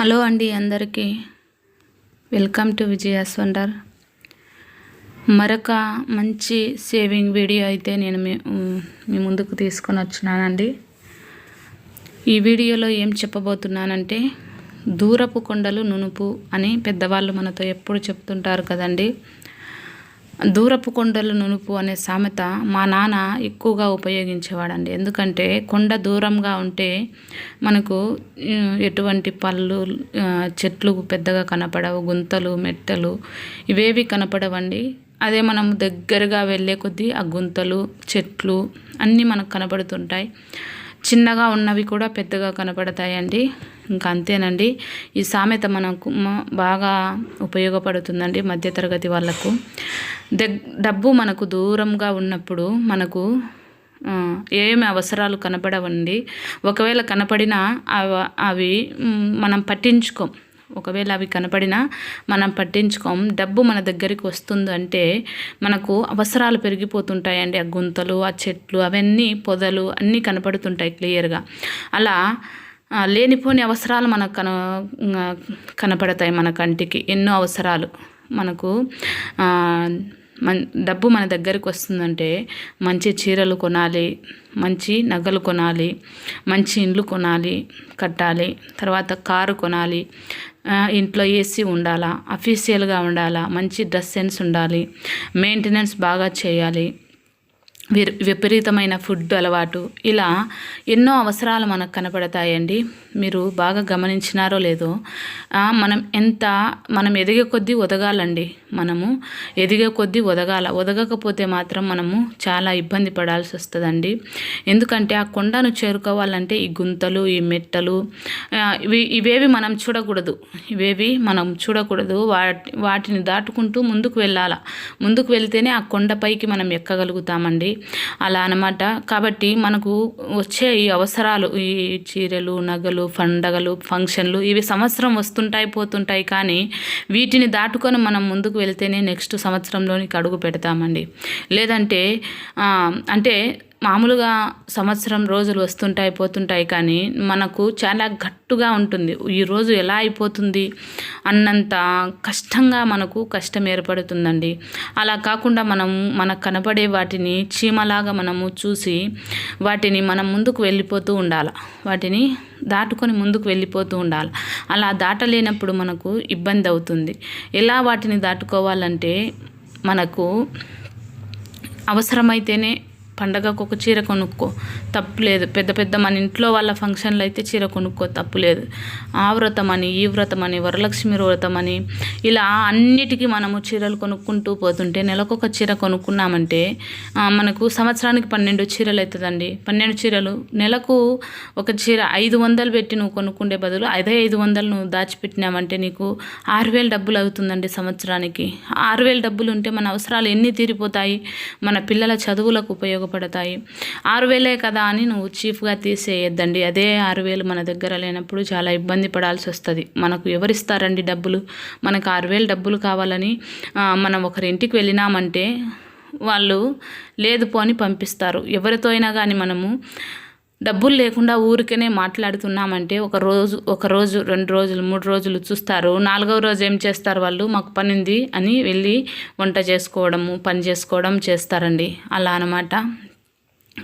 Hello అండి అందరికీ. Welcome to Vijaya's wonder మరొక మంచి సేవింగ్ వీడియో అయితే నేను మీ మీ ముందుకు తీసుకొని వచ్చినానండి. ఈ వీడియోలో ఏం చెప్పబోతున్నానంటే దూరపు కొండలు నునుపు అని పెద్దవాళ్ళు మనతో ఎప్పుడు చెప్తుంటారు కదండి. దూరపు కొండలు నునుపు అనే సామెత మా నాన్న ఎక్కువగా ఉపయోగించేవాడండి. ఎందుకంటే కొండ దూరంగా ఉంటే మనకు ఎటువంటి పళ్ళు చెట్లు పెద్దగా కనపడవు గుంతలు మెట్టలు ఇవేవి కనపడవండి. అదే మనం దగ్గరగా వెళ్ళే కొద్దీ ఆ గుంతలు చెట్లు అన్నీ మనకు కనపడుతుంటాయి. చిన్నగా ఉన్నవి కూడా పెద్దగా కనపడతాయండి. ఇంకా అంతేనండి. ఈ సామెత మనకు బాగా ఉపయోగపడుతుందండి మధ్యతరగతి వాళ్ళకు. డబ్బు మనకు దూరంగా ఉన్నప్పుడు మనకు ఏమి అవసరాలు కనపడవండి. ఒకవేళ కనపడినా అవ అవి మనం పట్టించుకోం. ఒకవేళ అవి కనపడినా మనం పట్టించుకోం. డబ్బు మన దగ్గరికి వస్తుంది అంటే మనకు అవసరాలు పెరిగిపోతుంటాయండి. ఆ గుంతలు ఆ చెట్లు అవన్నీ పొదలు అన్నీ కనపడుతుంటాయి క్లియర్గా. అలా లేనిపోని అవసరాలు మనకు కన కనపడతాయి మన కంటికి. ఎన్నో అవసరాలు మనకు మన డబ్బు మన దగ్గరికి వస్తుందంటే మంచి చీరలు కొనాలి మంచి నగలు కొనాలి మంచి ఇండ్లు కొనాలి కట్టాలి తర్వాత కారు కొనాలి ఇంట్లో ఏసీ ఉండాలా అఫీషియల్గా ఉండాలా మంచి డ్రెస్ సెన్స్ ఉండాలి మెయింటెనెన్స్ బాగా చేయాలి విపరీతమైన ఫుడ్ అలవాటు. ఇలా ఎన్నో అవసరాలు మనకు కనపడతాయండి. మీరు బాగా గమనించినారో లేదో మనం ఎంత మనం ఎదిగే కొద్దీ ఒదగాలండి. మనము ఎదిగే కొద్దీ ఒదగాల. ఒదగకపోతే మాత్రం మనము చాలా ఇబ్బంది పడాల్సి వస్తుందండి. ఎందుకంటే ఆ కొండను చేరుకోవాలంటే ఈ గుంతలు ఈ మెట్టలు ఇవి ఇవేవి మనం చూడకూడదు. ఇవేవి మనం చూడకూడదు. వాటి వాటిని దాటుకుంటూ ముందుకు వెళ్ళాల. ముందుకు వెళ్తేనే ఆ కొండపైకి మనం ఎక్కగలుగుతామండి. అలా అన్నమాట. కాబట్టి మనకు వచ్చే ఈ అవసరాలు ఈ చీరలు నగలు పండగలు ఫంక్షన్లు ఇవి సంవత్సరం వస్తుంటాయి పోతుంటాయి కానీ వీటిని దాటుకొని మనం ముందుకు వెళ్తేనే నెక్స్ట్ సంవత్సరంలోనికి అడుగు పెడతామండి. లేదంటే అంటే మామూలుగా సంవత్సరం రోజులు వస్తుంటాయి పోతుంటాయి కానీ మనకు చాలా గట్టుగా ఉంటుంది. ఈ రోజు ఎలా అయిపోతుంది అన్నంత కష్టంగా మనకు కష్టం ఏర్పడుతుందండి. అలా కాకుండా మనం మనకు కనపడే వాటిని చీమలాగా మనము చూసి వాటిని మనం ముందుకు వెళ్ళిపోతూ ఉండాలి. వాటిని దాటుకొని ముందుకు వెళ్ళిపోతూ ఉండాలి. అలా దాటలేనప్పుడు మనకు ఇబ్బంది అవుతుంది. ఎలా వాటిని దాటుకోవాలంటే మనకు అవసరమైతేనే పండగకు ఒక చీర కొనుక్కో. తప్పులేదు పెద్ద పెద్ద మన ఇంట్లో వాళ్ళ ఫంక్షన్లు అయితే చీర కొనుక్కో. తప్పులేదు ఆ వ్రతం అని ఈ వ్రతం అని వరలక్ష్మి వ్రతం అని ఇలా అన్నిటికీ మనము చీరలు కొనుక్కుంటూ పోతుంటే నెలకొక చీర కొనుక్కున్నామంటే మనకు సంవత్సరానికి పన్నెండు చీరలు అవుతుందండి పన్నెండు చీరలు. నెలకు ఒక చీర ఐదు వందలు పెట్టి నువ్వు కొనుక్కుండే బదులు అదే ఐదు వందలు నువ్వు దాచిపెట్టినామంటే నీకు ఆరు వేలు డబ్బులు అవుతుందండి సంవత్సరానికి. ఆరు వేలు డబ్బులు ఉంటే మన అవసరాలు ఎన్ని తీరిపోతాయి? మన పిల్లల చదువులకు ఉపయోగపడతాయి. ఆరు వేలే కదా అని నువ్వు చీఫ్గా తీసేయద్దండి. అదే ఆరు వేలు మన దగ్గర లేనప్పుడు చాలా ఇబ్బంది పడాల్సి వస్తుంది. మనకు ఎవరిస్తారండి డబ్బులు? మనకు ఆరు వేలు డబ్బులు కావాలని మనం ఒకరి ఇంటికి వెళ్ళినామంటే వాళ్ళు లేదు పోని పంపిస్తారు. ఎవరితో అయినా కానీ మనము డబ్బులు లేకుండా ఊరికనే మాట్లాడుతున్నామంటే ఒక రోజు ఒక రోజు రెండు రోజులు మూడు రోజులు చూస్తారు. నాలుగవ రోజు ఏం చేస్తారు వాళ్ళు? మాకు పని ఉంది అని వెళ్ళి వంట చేసుకోవడము పని చేసుకోవడం చేస్తారండి. అలా అన్నమాట.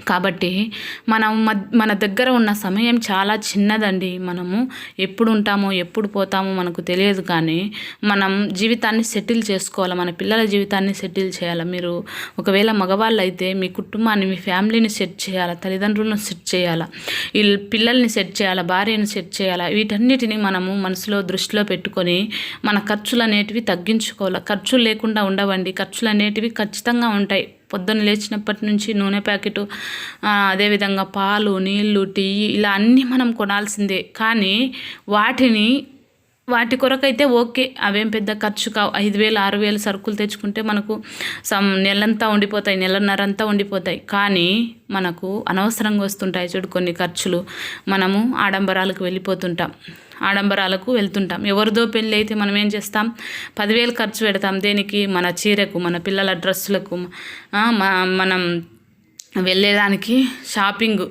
కాబట్టి మనం మన దగ్గర ఉన్న సమయం చాలా చిన్నదండి. మనము ఎప్పుడు ఉంటామో ఎప్పుడు పోతామో మనకు తెలియదు కానీ మనం జీవితాన్ని సెటిల్ చేసుకోవాలి. మన పిల్లల జీవితాన్ని సెటిల్ చేయాలి. మీరు ఒకవేళ మగవాళ్ళు అయితే మీ కుటుంబాన్ని మీ ఫ్యామిలీని సెట్ చేయాలి? తల్లిదండ్రులను సెట్ చేయాలి? ఈ పిల్లల్ని సెట్ చేయాలి? భార్యను సెట్ చేయాలి? వీటన్నిటిని మనము మనసులో దృష్టిలో పెట్టుకొని మన ఖర్చులు అనేటివి తగ్గించుకోవాలి? ఖర్చులు లేకుండా ఉండవండి. ఖర్చులు అనేటివి ఖచ్చితంగా ఉంటాయి. పొద్దున్న లేచినప్పటి నుంచి నూనె ప్యాకెట్ అదేవిధంగా పాలు నీళ్ళు టీ ఇలా అన్నీ మనం కొనాల్సిందే. కానీ వాటిని వాటి కొరకైతే ఓకే. అవేం పెద్ద ఖర్చు కావు. ఐదు వేలు ఆరు వేలు సరుకులు తెచ్చుకుంటే మనకు సమ్ నెలంతా ఉండిపోతాయి. నెలన్నరంతా ఉండిపోతాయి. కానీ మనకు అనవసరంగా వస్తుంటాయి చూడు కొన్ని ఖర్చులు. మనము ఆడంబరాలకు వెళ్ళిపోతుంటాం. ఆడంబరాలకు వెళ్తుంటాం. ఎవరిదో పెళ్ళి అయితే మనం ఏం చేస్తాం? పదివేలు ఖర్చు పెడతాం. దేనికి? మన చీరకు మన పిల్లల డ్రెస్సులకు. మనం వెళ్ళేదానికి షాపింగ్.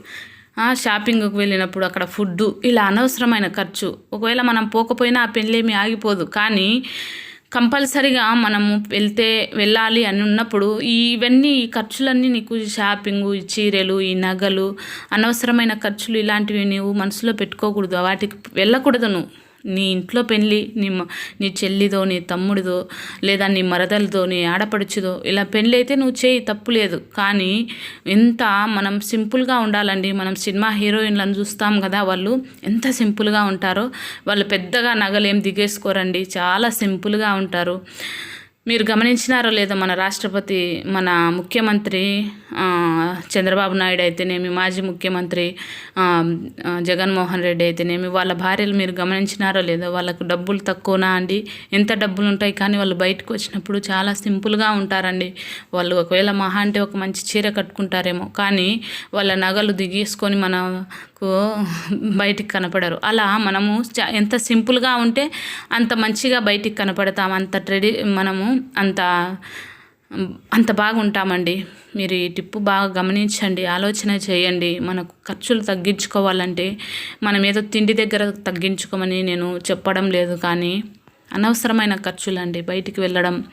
షాపింగ్కి వెళ్ళినప్పుడు అక్కడ ఫుడ్ ఇలా అనవసరమైన ఖర్చు. ఒకవేళ మనం పోకపోయినా ఆ పెళ్ళేమి ఆగిపోదు. కానీ కంపల్సరిగా మనము వెళ్తే వెళ్ళాలి అని ఉన్నప్పుడు ఇవన్నీ ఈ ఖర్చులన్నీ నీకు షాపింగు ఈ చీరలు ఈ నగలు అనవసరమైన ఖర్చులు ఇలాంటివి నువ్వు మనసులో పెట్టుకోకూడదు. వాటికి వెళ్ళకూడదు నువ్వు నీ ఇంట్లో పెళ్ళి నీ నీ చెల్లిదో నీ తమ్ముడిదో లేదా నీ మరదలదో నీ ఆడపడుచుదో ఇలా పెళ్ళి అయితే నువ్వు చేయి తప్పు లేదు. కానీ ఎంత మనం సింపుల్గా ఉండాలండి మనం సినిమా హీరోయిన్లను చూస్తాం కదా వాళ్ళు ఎంత సింపుల్గా ఉంటారో వాళ్ళు పెద్దగా నగలేం దిగేసుకోరండి చాలా సింపుల్గా ఉంటారు. మీరు గమనించినారో లేదో మన రాష్ట్రపతి మన ముఖ్యమంత్రి చంద్రబాబు నాయుడు అయితేనేమి మాజీ ముఖ్యమంత్రి జగన్మోహన్ రెడ్డి అయితేనేమి వాళ్ళ భార్యలు మీరు గమనించినారో లేదో వాళ్ళకు డబ్బులు తక్కువనా అండి? ఎంత డబ్బులు ఉంటాయి కానీ వాళ్ళు బయటకు వచ్చినప్పుడు చాలా సింపుల్గా ఉంటారండి. వాళ్ళు ఒకవేళ మహా అంటే ఒక మంచి చీర కట్టుకుంటారేమో కానీ వాళ్ళ నగలు దిగేసుకొని మనకు బయటికి కనపడరు. అలా మనము ఎంత సింపుల్గా ఉంటే అంత మంచిగా బయటికి కనపడతాం. అంత ట్రెడి మనము అంత అంత బాగుంటామండి. మీరు ఈ టిప్పు బాగా గమనించండి ఆలోచన చేయండి. మనకు ఖర్చులు తగ్గించుకోవాలంటే మనం ఏదో తిండి దగ్గర తగ్గించుకోమని నేను చెప్పడం లేదు కానీ అనవసరమైన ఖర్చులు అండి బయటికి వెళ్ళడం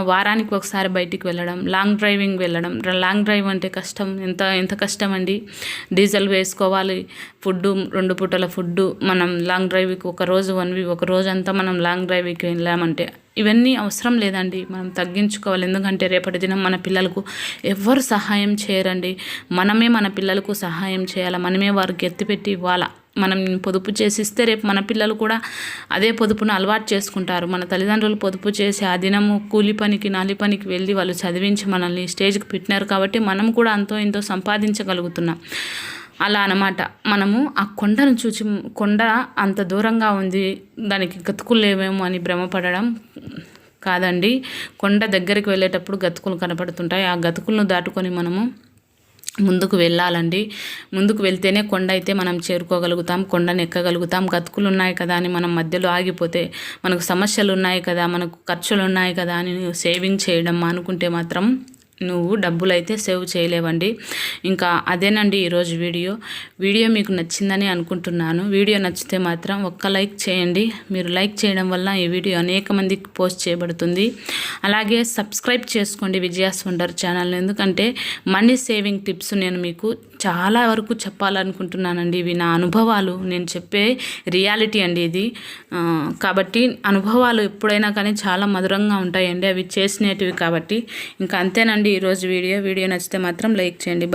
వారానికి ఒకసారి బయటికి వెళ్ళడం లాంగ్ డ్రైవింగ్ వెళ్ళడం. లాంగ్ డ్రైవ్ అంటే కష్టం. ఎంత ఎంత కష్టం అండి డీజిల్ వేసుకోవాలి ఫుడ్ రెండు పూటల ఫుడ్ మనం లాంగ్ డ్రైవ్కి ఒక రోజు వన్ వీక్ ఒక రోజు అంతా మనం లాంగ్ డ్రైవ్కి వెళ్ళామంటే ఇవన్నీ అవసరం లేదండి. మనం తగ్గించుకోవాలి. ఎందుకంటే రేపటి దినం మన పిల్లలకు ఎవ్వరు సహాయం చేయరండి. మనమే మన పిల్లలకు సహాయం చేయాలి? మనమే వారికి ఎత్తిపెట్టి ఇవ్వాలా? మనం పొదుపు చేసి ఇస్తే రేపు మన పిల్లలు కూడా అదే పొదుపును అలవాటు చేసుకుంటారు. మన తల్లిదండ్రులు పొదుపు చేసి ఆ దినము కూలి పనికి నాలి పనికి వెళ్ళి వాళ్ళు చదివించి మనల్ని స్టేజ్కి పెట్టినారు కాబట్టి మనం కూడా అంతో ఇంతో సంపాదించగలుగుతున్నాం. అలా అన్నమాట. మనము ఆ కొండను చూచి కొండ అంత దూరంగా ఉంది దానికి గతుకులు లేవేమో అని భ్రమపడడం కాదండి. కొండ దగ్గరికి వెళ్ళేటప్పుడు గతుకులు కనపడుతుంటాయి. ఆ గతుకులను దాటుకొని మనము ముందుకు వెళ్ళాలండి. ముందుకు వెళ్తేనే కొండ అయితే మనం చేరుకోగలుగుతాం కొండను ఎక్కగలుగుతాం. గతుకులు ఉన్నాయి కదా అని మనం మధ్యలో ఆగిపోతే మనకు సమస్యలు ఉన్నాయి కదా మనకు ఖర్చులు ఉన్నాయి కదా అని సేవింగ్ చేయడం అనుకుంటే మాత్రం నువ్వు డబ్బులు అయితే సేవ్ చేయలేవండి. ఇంకా అదేనండి ఈరోజు వీడియో. వీడియో మీకు నచ్చిందని అనుకుంటున్నాను. వీడియో నచ్చితే మాత్రం ఒక్క లైక్ చేయండి. మీరు లైక్ చేయడం వల్ల ఈ వీడియో అనేక మందికి పోస్ట్ చేయబడుతుంది. అలాగే సబ్స్క్రైబ్ చేసుకోండి విజయాస్ వండర్ ఛానల్. ఎందుకంటే మనీ సేవింగ్ టిప్స్ నేను మీకు చాలా వరకు చెప్పాలనుకుంటున్నానండి ఇవి నా అనుభవాలు. నేను చెప్పే రియాలిటీ అండి ఇది. కాబట్టి అనుభవాలు ఎప్పుడైనా కానీ చాలా మధురంగా ఉంటాయండి. అవి చేసినటివి కాబట్టి. ఇంకా అంతేనండి ఈరోజు వీడియో. వీడియో నచ్చితే మాత్రం లైక్ చేయండి. బాయ్